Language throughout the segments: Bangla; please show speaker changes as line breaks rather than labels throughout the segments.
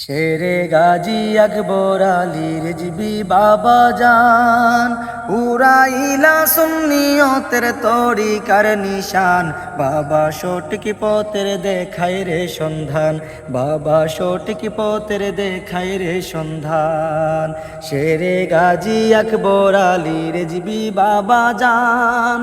শেরে গাজী আকবর আলী রেজবি বাবা জান। উড়াইলা সুন্নিয়তের তরিকার নিশান। বাবা সঠিক পথের দেখাই রে সন্ধান। বাবা সঠিক পথের দেখাই রে সন্ধান। শেরে গাজী আকবর আলী রেজবি বাবা জান।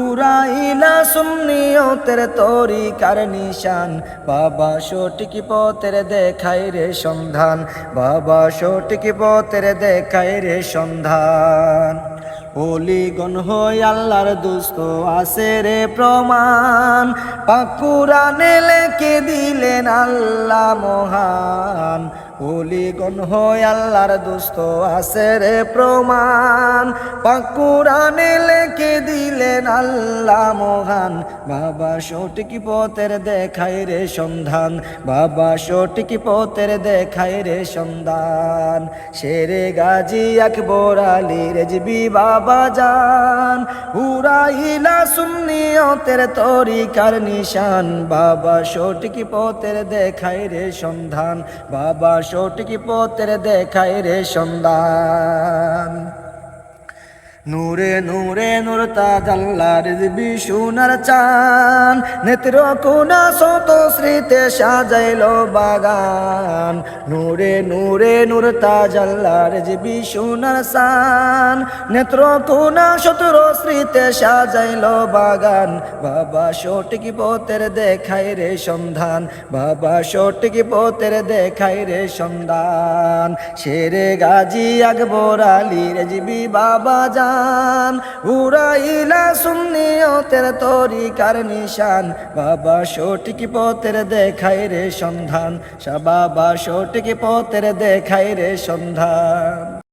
উড়াইলা সুন্নিয়তের তরিকার নিশান। বাবা সঠিক পথের দেখাই রে সন্ধান। বাবা সঠিক পথের দেখাই রে সন্ধান। অলিগণ হই আল্লাহর দুস্থ আসে রে প্রমাণ। পাকুরানে লেখে দিলেন আল্লাহ মহান। অলিগণ হই আল্লাহর দুস্থ আছে রে প্রমাণ। পাকুরানে লেখে দিলেন আল্লাহ মহান। বাবা সঠিক পথের দেখাই রে সন্ধান। বাবা সঠিক পথের দেখাই রে সন্ধান। শেরে গাজী আকবর আলী রেজবি বাবা জান উড়াইলা সুন্নিয়তের তরিকার নিশান। বাবা সঠিক পথের দেখাই রে সন্ধান। বাবা সঠিক পথের দেখায় রে সন্ধান। নূরে নূরে নূর তাজাল্লার রিজবি সোনার চান। নেত্র কোনা শত স্মৃতে সাজাইল বাগান। নূরে নূরে নূর তাজাল্লার রিজবি সোনার চান। নেত্র কোনা সতর স্মৃতে সাজাইল বাগান। বাবা সঠিক পথের দেখাই রে সন্ধান। বাবা সঠিক পথের দেখাই রে সন্ধান। শেরে গাজী আকবর আলী রেজবি বাবা জান উড়াইলা সুন্নিয়তের তরিকার নিশান। বাবা সঠিক পথের দেখাই রে সন্ধান বাবা সঠিক পথের দেখাই রে সন্ধান।